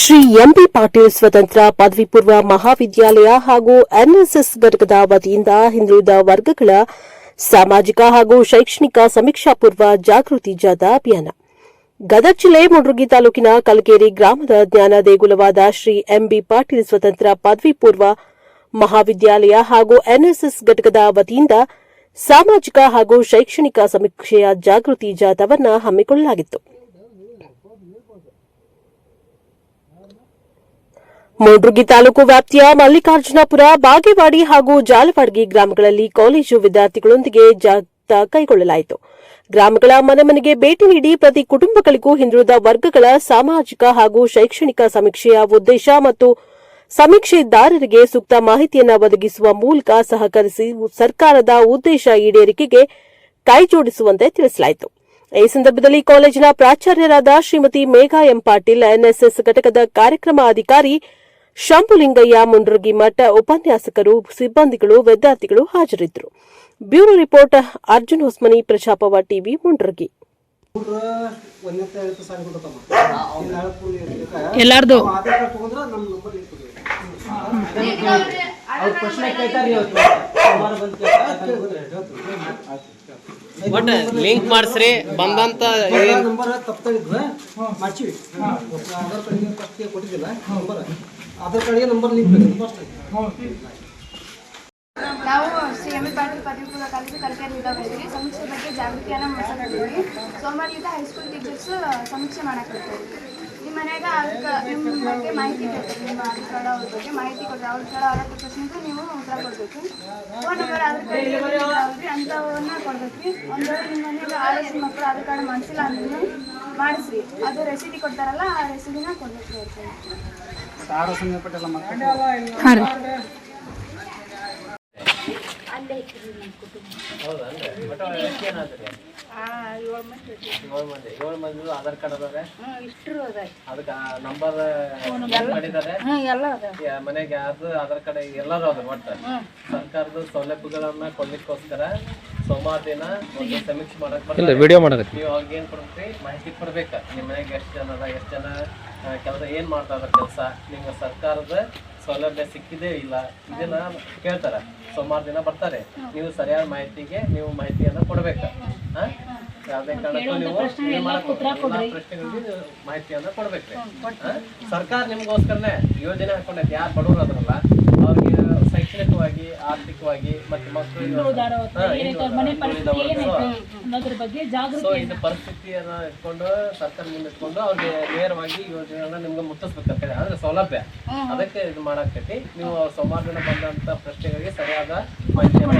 Shri MB Patil ಸ್ವತಂತ್ರ ಪದವಿ ಪೂರ್ವ ಮಹಾವಿದ್ಯಾಲಯ ಹಾಗೂ ಎನ್ಎಸ್ಎಸ್ ಘಟಕದ ವತಿಯಿಂದ ಹಿಂದುಳಿದ ವರ್ಗಗಳ ಸಾಮಾಜಿಕ ಹಾಗೂ ಶೈಕ್ಷಣಿಕ ಸಮೀಕ್ಷಾ ಪೂರ್ವ ಜಾಗೃತಿ ಜಾಥಾ ಅಭಿಯಾನ. ಗದಗ ಜಿಲ್ಲೆ ಮುಂಡ್ರುಗಿ ತಾಲೂಕಿನ ಕಲಕೇರಿ ಗ್ರಾಮದ ಜ್ಞಾನ ದೇಗುಲವಾದ ಶ್ರೀ ಎಂಬಿ ಪಾಟೀಲ್ ಸ್ವತಂತ್ರ ಪದವಿ ಪೂರ್ವ ಮಹಾವಿದ್ಯಾಲಯ ಹಾಗೂ ಎನ್ಎಸ್ಎಸ್ ಘಟಕದ ವತಿಯಿಂದ ಸಾಮಾಜಿಕ ಹಾಗೂ ಶೈಕ್ಷಣಿಕ ಸಮೀಕ್ಷೆಯ ಜಾಗೃತಿ ಜಾಥಾವನ್ನು ಹಮ್ಮಿಕೊಳ್ಳಲಾಗಿತ್ತು. ಮೂಡ್ರುಗಿ ತಾಲೂಕು ವ್ಯಾಪ್ತಿಯ ಮಲ್ಲಿಕಾರ್ಜುನಪುರ, ಬಾಗೇವಾಡಿ ಹಾಗೂ ಜಾಲವಾಡಗಿ ಗ್ರಾಮಗಳಲ್ಲಿ ಕಾಲೇಜು ವಿದ್ಯಾರ್ಥಿಗಳೊಂದಿಗೆ ಜಾಥಾ ಕೈಗೊಳ್ಳಲಾಯಿತು. ಗ್ರಾಮಗಳ ಮನೆ ಮನೆಗೆ ಭೇಟಿ ನೀಡಿ ಪ್ರತಿ ಕುಟುಂಬಗಳಿಗೂ ಹಿಂದುಳಿದ ವರ್ಗಗಳ ಸಾಮಾಜಿಕ ಹಾಗೂ ಶೈಕ್ಷಣಿಕ ಸಮೀಕ್ಷೆಯ ಉದ್ದೇಶ ಮತ್ತು ಸಮೀಕ್ಷೆದಾರರಿಗೆ ಸೂಕ್ತ ಮಾಹಿತಿಯನ್ನು ಒದಗಿಸುವ ಮೂಲಕ ಸಹಕರಿಸಿ ಸರ್ಕಾರದ ಉದ್ದೇಶ ಈಡೇರಿಕೆಗೆ ಕೈಜೋಡಿಸುವಂತೆ ತಿಳಿಸಲಾಯಿತು. ಈ ಸಂದರ್ಭದಲ್ಲಿ ಕಾಲೇಜಿನ ಪ್ರಾಚಾರ್ಯರಾದ ಶ್ರೀಮತಿ ಮೇಘಾ ಎಂ ಪಾಟೀಲ್ ಎನ್ಎಸ್ಎಸ್ ಘಟಕದ ಕಾರ್ಯಕ್ರಮ ಅಧಿಕಾರಿ ಶಂಭುಲಿಂಗಯ್ಯ ಮುಂಡ್ರಗಿ ಮಠ ಉಪನ್ಯಾಸಕರು ಸಿಬ್ಬಂದಿಗಳು ವಿದ್ಯಾರ್ಥಿಗಳು ಹಾಜರಿದ್ದರು ಬ್ಯೂರೋ ರಿಪೋರ್ಟ್ ಅರ್ಜುನ್ ಹೊಸ್ಮನಿ ಪ್ರಜಾಪವ ಟಿವಿ ಮುಂಡ್ರಗಿ? ಎಲ್ಲಾರ್ದು. ಅವ್ರ ಪ್ರಶ್ನೆ ಕೇಳ್ತಾರೆ ಇವತ್ತು. ಬಂದ್ ಒಟ್ಟ ಲಿಂಕ್ ಮಾಡಿಸ್ರಿ ಬಂದಂತ ನಂಬರ್ ತಪ್ಪು ಮಾಡ್ಸಿವಿ. ಆಧಾರ್ ಕಾರ್ಡ್ ಫಸ್ಟ್ ಕೊಟ್ಟಿದ್ದಿಲ್ಲ ನಂಬರ್ ಆಧಾರ್ ಕಾರ್ಡಿಗೆ ನಂಬರ್ ಲಿಂಕ್ ನಾವು ಶ್ರೀ ಎಂ ಎ ಪಾಟೀಲ್ ಪದವಿ ಪೂರ್ವ ಕಾಲೇಜು ಕಲ್ಕೇರಿಯಿಂದ ಬಂದಿವಿ ಸಮೀಕ್ಷೆ ಬಗ್ಗೆ ಜಾಗೃತಿಯನ್ನು ಮಾಡ್ಸಕತ್ತೀವಿ ಸೋಮವಾರದಿಂದ ಹೈಸ್ಕೂಲ್ ಟೀಚರ್ಸ್ ಸಮೀಕ್ಷೆ ಮಾಡಕ್ಕೆ ಮನ್ಯಾಗ ಅದಕ್ಕೆ ನಿಮ್ಮ ಬಗ್ಗೆ ಮಾಹಿತಿ ಬೇಕು ನಿಮ್ಮ ಆಧಾರ್ ಕಾರ್ಡ್ ಅವ್ರ ಬಗ್ಗೆ ಮಾಹಿತಿ ಕೊಡ್ರಿ. ಅವ್ರ ಕಡೆ ಆರೋಗ್ಯ ಪ್ರಶ್ನೆಗೂ ನೀವು ಉತ್ತರ ಕೊಡಬೇಕು. ಫೋನ್ ನಂಬರ್ ಅವ್ರಿ ಅಂಥವನ್ನ ಕೊಡ್ಬೇಕು. ಒಂದು ನಿಮ್ಮ ಮನೆಯಾಗ ಆರು ಮಕ್ಕಳು ಆಧಾರ್ ಕಾರ್ಡ್ ಮಾಡಿಸಿಲ್ಲ ಅಂದ್ರೆ ಮಾಡಿಸ್ರಿ. ಅದು ರೆಸಿಡಿ ಕೊಡ್ತಾರಲ್ಲ ಆ ರೆಸಿಡಿನ ಕೊಡ್ಬೇಕು ಅವ್ರಿಗೆ. ಏಳು ಮಂದಿ ಏಳು ಮಂದಿ ಆಧಾರ್ ಕಾರ್ಡ್ ಅದಾರೆ. ಅದಕ್ಕೆ ನಂಬರ್ ಮಾಡಿದ್ದಾರೆ? ಯಾ- ಮನೆಗೆ ಯಾರ್ದು ಆಧಾರ್ ಕಾರ್ಡ್ ಎಲ್ಲರೂ ಅದ ಒಟ್ಟು. ಸರ್ಕಾರದ ಸೌಲಭ್ಯಗಳನ್ನ ಕೊಡ್ಲಿಕ್ಕೋಸ್ಕರ ಸೋಮವಾರ ದಿನ ಒಂದು ಸಮೀಕ್ಷೆ ಮಾಡಕ್ ಬರ್ತಾರೆ. ವಿಡಿಯೋ ಮಾಡಕತ್ತಿ ನೀವು ಅವ್ರಿಗೆ ಏನ್ ಕೊಡ್ಬೇಕ್ರಿ ಮಾಹಿತಿ ಕೊಡ್ಬೇಕ. ನಿಮ್ಮ ಮನೆಗೆ ಎಷ್ಟು ಜನ ಅದ ಎಷ್ಟು ಜನ ಕೆಲಸ ಏನ್ ಮಾಡ್ತಾ ಇದಾರೆ ಕೆಲಸ? ನಿಮ್ಗೆ ಸರ್ಕಾರದ ಸೌಲಭ್ಯ ಸಿಕ್ಕಿದೆ ಇಲ್ಲ? ಇದನ್ನ ಕೇಳ್ತಾರೆ. ಸೋಮವಾರ ದಿನ ಬರ್ತಾರೆ. ನೀವು ಸರಿಯಾದ ಮಾಹಿತಿಗೆ ನೀವು ಮಾಹಿತಿಯನ್ನು ಕೊಡ್ಬೇಕ? ಯಾವ್ದೇ ಕಾರಣಕ್ಕೂ ನೀವು ಇದು ಮಾಡಕ್ ಹೋಗ್ಬೇಡಿ. ಎಲ್ಲಾ ಪ್ರಶ್ನೆಗಳಿಗೆ ನೀವು ಮಾಹಿತಿಯನ್ನ ಕೊಡ್ಬೇಕ್ರಿ. ಹಾ? ಸರ್ಕಾರ ನಿಮ್ಗೋಸ್ಕರನೇ ಯೋಜನೆ ಹಾಕೊಂಡೈತಿ ಯಾರು ಬಡವರು ಅದ್ರಲ್ಲ ಅವ್ರಿಗೆ ಶೈಕ್ಷಣಿಕವಾಗಿ ಆರ್ಥಿಕವಾಗಿ ಮತ್ತೆ ಮಕ್ಕಳು. ಅನ್ನೋದ್ರ ಬಗ್ಗೆ ಸೊ ಇದು ಪರಿಸ್ಥಿತಿಯನ್ನ ಇಟ್ಕೊಂಡು ಸರ್ಕಾರ ಮುಂದೆ ಇಟ್ಕೊಂಡು ಅವ್ರಿಗೆ ನೇರವಾಗಿ ಯೋಜನೆಗಳನ್ನ ನಿಮ್ಗೆ ಮುಟ್ಟಿಸ್ಬೇಕಾಗ್ತದೆ ಅಂದ್ರೆ ಸೌಲಭ್ಯ. ಅದಕ್ಕೆ ಇದು ಮಾಡಾಕತಿ ನೀವು ಸೋಮವಾರ ದಿನ ಬಂದಂತ ಪ್ರಶ್ನೆಗಳಿಗೆ ಸರಿಯಾದ ಮಾಹಿತಿಯನ್ನು